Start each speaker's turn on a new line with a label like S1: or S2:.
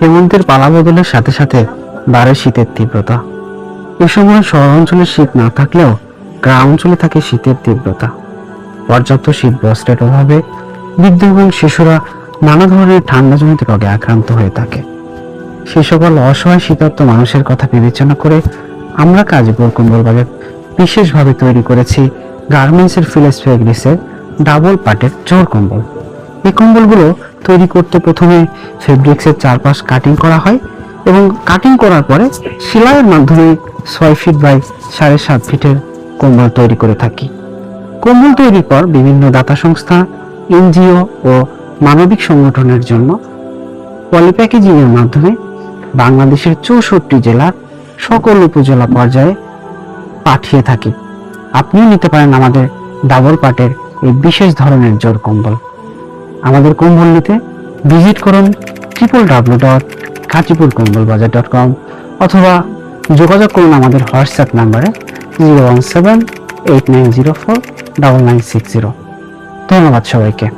S1: হেমন্তের পালা বদলের সাথে সাথে বাড়ে শীতের তীব্রতা। এ সময় শহর অঞ্চলে শীত না থাকলেও গ্রাম অঞ্চলে থাকে শীতের তীব্রতা। পর্যাপ্ত শীত বস্ত্রের অভাবে বৃদ্ধ এবং শিশুরা নানা ধরনের ঠান্ডাজনিত রোগে আক্রান্ত হয়ে থাকে। সে সকল অসহায় শীতার্ত মানুষের কথা বিবেচনা করে আমরা কাজীপুর কম্বল বাজার বিশেষভাবে তৈরি করেছি গার্মেন্টসের ফিলেস ফেব্রিক্সের ডাবল পাটের জোর কম্বল। এই কম্বলগুলো তৈরি করতে প্রথমে ফেব্রিক্সের চারপাশ কাটিং করা হয় এবং কাটিং করার পরে সেলাইয়ের মাধ্যমে ছয় ফিট বাই সাড়ে সাত ফিটের কম্বল তৈরি করে থাকি। কম্বল তৈরির পর বিভিন্ন দাতা সংস্থা, এনজিও ও মানবিক সংগঠনের জন্য পলিপ্যাকেজিং এর মাধ্যমে বাংলাদেশের চৌষট্টি জেলার সকল উপজেলা পর্যায়ে পাঠিয়ে থাকি। আপনিও নিতে পারেন আমাদের ডাবল পাটের এই বিশেষ ধরনের জোর কম্বল। আমাদের কুম্ভল্লিতে ভিজিট করুন ট্রিপল ডাব্লু ডট কাঁচিপুর কুম্বল বাজার ডট কম অথবা যোগাযোগ করুন আমাদের হোয়াটসঅ্যাপ নাম্বারে zero one seven eight nine zero four double nine six zero ধন্যবাদ সবাইকে।